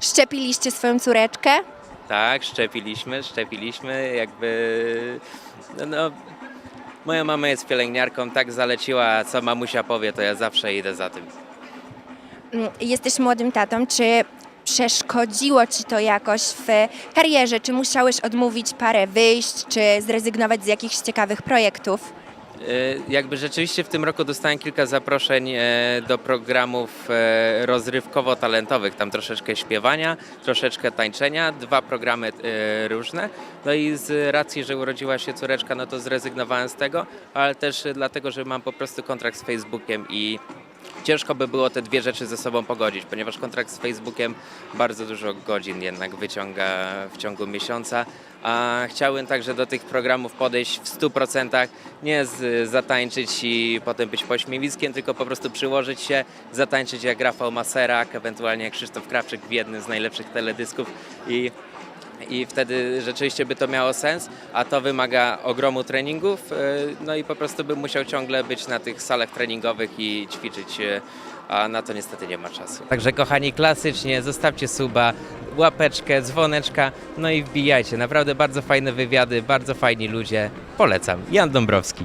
Szczepiliście swoją córeczkę? Tak, szczepiliśmy, szczepiliśmy, jakby, no, no moja mama jest pielęgniarką, tak zaleciła, co mamusia powie, to ja zawsze idę za tym. Mm, Jesteś młodym tatą, czy przeszkodziło ci to jakoś w karierze? Czy musiałeś odmówić parę wyjść, czy zrezygnować z jakichś ciekawych projektów? Y, Jakby rzeczywiście w tym roku dostałem kilka zaproszeń e, do programów e, rozrywkowo-talentowych. Tam troszeczkę śpiewania, troszeczkę tańczenia, dwa programy e, różne. No i z racji, że urodziła się córeczka, no to zrezygnowałem z tego, ale też dlatego, że mam po prostu kontrakt z Facebookiem i ciężko by było te dwie rzeczy ze sobą pogodzić, ponieważ kontrakt z Facebookiem bardzo dużo godzin jednak wyciąga w ciągu miesiąca, a chciałem także do tych programów podejść w 100%, nie z, zatańczyć i potem być pośmiewiskiem, tylko po prostu przyłożyć się, zatańczyć jak Rafał Maserak, ewentualnie jak Krzysztof Krawczyk w jednym z najlepszych teledysków i i wtedy rzeczywiście by to miało sens, a to wymaga ogromu treningów, e, no i po prostu bym musiał ciągle być na tych salach treningowych i ćwiczyć, e, a na to niestety nie ma czasu. Także kochani, klasycznie zostawcie suba, łapeczkę, dzwoneczka, no i wbijajcie. Naprawdę bardzo fajne wywiady, bardzo fajni ludzie. Polecam. Jan Dąbrowski.